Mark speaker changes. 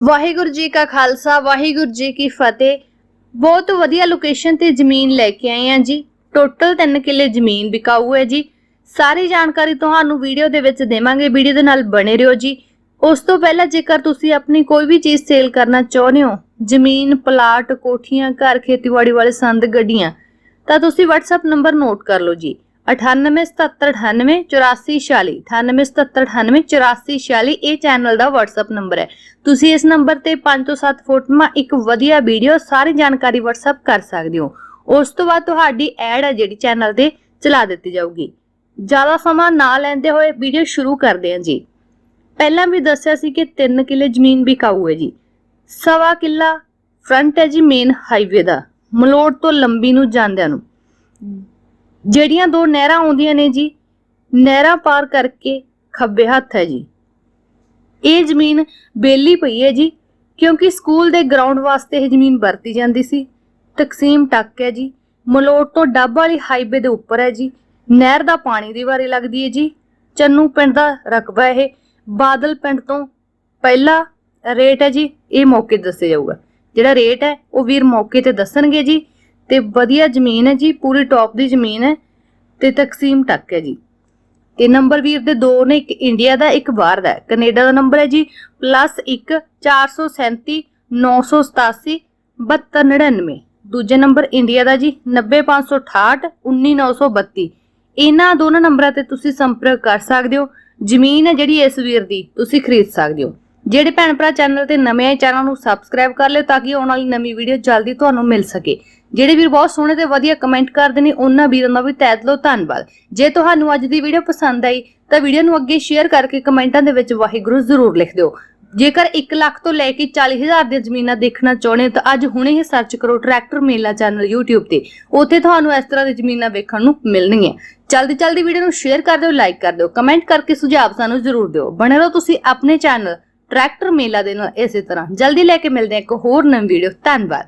Speaker 1: ਵਾਹਿਗੁਰੂ ਜੀ ਕਾ ਖਾਲਸਾ, ਵਾਹਿਗੁਰੂ ਜੀ ਕੀ ਫਤਿਹ। ਬਹੁਤ ਵਧੀਆ ਲੋਕੇਸ਼ਨ ਤੇ ਜ਼ਮੀਨ ਲੈ ਕੇ ਆਏ ਆ ਜੀ। ਟੋਟਲ 3 ਕਿੱਲੇ ਜ਼ਮੀਨ ਵਿਕਾਊ ਹੈ ਜੀ। ਸਾਰੀ ਜਾਣਕਾਰੀ ਤੁਹਾਨੂੰ ਵੀਡੀਓ ਦੇ ਵਿੱਚ ਦੇਵਾਂਗੇ। ਵੀਡੀਓ ਦੇ ਨਾਲ ਬਣੇ ਰਹੋ ਜੀ। ਉਸ ਤੋਂ ਪਹਿਲਾਂ ਜੇਕਰ ਤੁਸੀਂ ਆਪਣੀ ਕੋਈ ਵੀ ਚੀਜ਼ ਸੇਲ ਕਰਨਾ ਚਾਹੁੰਦੇ ਹੋ, ਜ਼ਮੀਨ ਪਲਾਟ ਕੋਠੀਆਂ, ਘਰ, ਖੇਤੀਬਾੜੀ ਵਾਲੇ ਸੰਦ, ਗੱਡੀਆਂ, ਤਾਂ ਤੁਸੀਂ WhatsApp ਨੰਬਰ ਨੋਟ ਕਰ ਲਓ ਜੀ। 9877988446 9877988446 ਇਹ ਚੈਨਲ ਦਾ WhatsApp ਨੰਬਰ ਹੈ। ਤੁਸੀਂ ਇਸ ਨੰਬਰ ਤੇ 5 ਤੋਂ 7 ਫੋਟੋਆਂ, ਇੱਕ ਵਧੀਆ ਵੀਡੀਓ ਸਾਰੀ ਜਾਣਕਾਰੀ WhatsApp ਕਰ ਸਕਦੇ ਹੋ। ਉਸ ਤੋਂ ਬਾਅਦ ਤੁਹਾਡੀ ਐਡ ਹੈ ਜਿਹੜੀ ਚੈਨਲ ਤੇ ਚਲਾ ਦਿੱਤੀ ਜਾਊਗੀ। ਜ਼ਿਆਦਾ ਸਮਾਂ ਨਾ ਲੈਂਦੇ ਹੋਏ ਵੀਡੀਓ ਸ਼ੁਰੂ ਕਰਦੇ ਹਾਂ ਜੀ। ਪਹਿਲਾਂ ਵੀ ਦੱਸਿਆ ਸੀ ਕਿ 3 ਕਿੱਲੇ ਜ਼ਮੀਨ ਵਿਕਾਊ ਹੈ ਜੀ। ਸਵਾ ਕਿੱਲਾ ਫਰੰਟ ਹੈ ਜੀ ਮੇਨ ਹਾਈਵੇ ਦਾ। ਮਲੋੜ ਤੋਂ ਲੰਬੀ ਨੂੰ ਜਾਂਦਿਆਂ ਨੂੰ। ਜਿਹੜੀਆਂ ਦੋ ਨਹਿਰਾਂ ਆਉਂਦੀਆਂ ਨੇ ਜੀ, ਨਹਿਰਾਂ ਪਾਰ ਕਰਕੇ ਖੱਬੇ ਹੱਥ ਹੈ ਜੀ। ਇਹ ਜ਼ਮੀਨ ਬੇਲੀ ਪਈ ਹੈ ਜੀ, ਕਿਉਂਕਿ ਸਕੂਲ ਦੇ ਗਰਾਊਂਡ ਵਾਸਤੇ ਇਹ ਜ਼ਮੀਨ ਵਰਤੀ ਜਾਂਦੀ ਸੀ। ਤਕਸੀਮ ਟੱਕ ਹੈ ਜੀ, ਮਲੋਟ ਤੋਂ ਡੱਬ ਵਾਲੀ ਹਾਈਵੇ ਦੇ ਉੱਪਰ ਹੈ ਜੀ। ਨਹਿਰ ਦਾ ਪਾਣੀ ਦੀ ਵਾਰੀ ਲੱਗਦੀ ਹੈ ਜੀ। ਚੰਨੂ ਪਿੰਡ ਦਾ ਰਕਬਾ ਇਹ, ਬਾਦਲ ਪਿੰਡ ਤੋਂ ਪਹਿਲਾ ਰੇਟ ਹੈ ਜੀ, ਇਹ ਮੌਕੇ ਦੱਸਿਆ ਜਾਊਗਾ। ਜਿਹੜਾ ਰੇਟ ਹੈ, ਉਹ ਵੀਰ ਮੌਕੇ ਤੇ ਦੱਸਣਗੇ ਜੀ। ਤੇ ਵਧੀਆ ਜ਼ਮੀਨ ਹੈ ਜੀ, ਪੂਰੀ ਟੌਪ ਦੀ ਜ਼ਮੀਨ ਹੈ ਤੇ ਤਕਸੀਮ ਟੱਕ ਹੈ ਜੀ। ਤੇ ਨੰਬਰ ਵੀਰ ਦੇ ਦੋ ਨੇ, ਇੱਕ ਇੰਡੀਆ ਦਾ, ਇੱਕ ਬਾਹਰ ਦਾ ਹੈ। ਕੈਨੇਡਾ ਦਾ ਨੰਬਰ ਹੈ ਜੀ +1 437 987 7299 ਦੂਜੇ ਨੰਬਰ ਇੰਡੀਆ ਦਾ ਜੀ 90568 19932 ਇਹਨਾਂ ਦੋਨਾਂ ਨੰਬਰਾਂ ਤੇ ਤੁਸੀਂ ਸੰਪਰਕ ਕਰ ਸਕਦੇ ਹੋ। ਜ਼ਮੀਨ ਹੈ ਜਿਹੜੀ ਇਸ ਵੀਰ ਦੀ, ਤੁਸੀਂ ਖਰੀਦ ਸਕਦੇ ਹੋ। ਜਿਹੜੇ ਭੈਣ ਭਰਾ ਚੈਨਲ ਤੇ ਨਵੇਂ ਆਏ, ਚੈਨਲ ਨੂੰ ਸਬਸਕ੍ਰਾਈਬ ਕਰ ਲਿਓ ਤਾਂ ਕਿ ਆਉਣ ਵਾਲੀ ਨਵੀਂ ਵੀਡੀਓ ਜਲਦੀ ਤੁਹਾਨੂੰ ਮਿਲ ਸਕੇ। ਜਿਹੜੇ ਵੀਰ ਬਹੁਤ ਸੋਹਣੇ ਤੇ ਵਧੀਆ ਕਮੈਂਟ ਕਰਦੇ ਨੇ, ਉਹਨਾਂ ਵੀਰਾਂ ਦਾ ਵੀ ਤਹਿ ਦਿਲੋਂ ਧੰਨਵਾਦ। ਜੇ ਤੁਹਾਨੂੰ ਅੱਜ ਦੀ ਵੀਡੀਓ ਪਸੰਦ ਆਈ, ਤਾਂ ਵੀਡੀਓ ਨੂੰ ਅੱਗੇ ਸ਼ੇਅਰ ਕਰਕੇ ਕਮੈਂਟਾਂ ਦੇ ਵਿੱਚ ਵਾਹਿਗੁਰੂ ਜ਼ਰੂਰ ਲਿਖ ਦਿਓ। ਜੇਕਰ 1 ਲੱਖ ਤੋਂ ਲੈ ਕੇ 40000 ਦੀਆਂ ਜ਼ਮੀਨਾਂ ਦੇਖਣਾ ਚਾਹੁੰਦੇ ਹੋ, ਤਾਂ ਅੱਜ ਹੁਣੇ ਹੀ ਸਰਚ ਕਰੋ ਟਰੈਕਟਰ ਮੇਲਾ ਚੈਨਲ YouTube ਤੇ। ਉੱਥੇ ਤੁਹਾਨੂੰ ਇਸ ਤਰ੍ਹਾਂ ਦੀ ਜ਼ਮੀਨਾਂ ਵੇਖਣ ਨੂੰ ਮਿਲਣਗੀਆਂ। ਜਲਦੀ ਜਲਦੀ ਵੀਡੀਓ ਨੂੰ ਸ਼ੇਅਰ ਕਰ ਦਿਓ ਲਾਈਕ ਕਰ ਦਿਓ ਕਮੈਂਟ ਕਰਕੇ ਸੁਝਾਅ ਸਾਨੂੰ ਜ਼ਰੂਰ ਦਿਓ। ਬਣੇ ਰਹੋ ਤੁਸੀਂ ਆਪਣੇ ਚੈਨਲ ਟਰੈਕਟਰ ਮੇਲਾ ਦੇ ਨਾਲ ਇਸੇ ਤਰ੍ਹਾਂ। ਜਲਦੀ ਲੈ ਕੇ ਮਿਲਦੇ ਹਾਂ ਇੱਕ ਹੋਰ ਨਵੀਂ ਵੀਡੀਓ ਧੰਨਵਾਦ।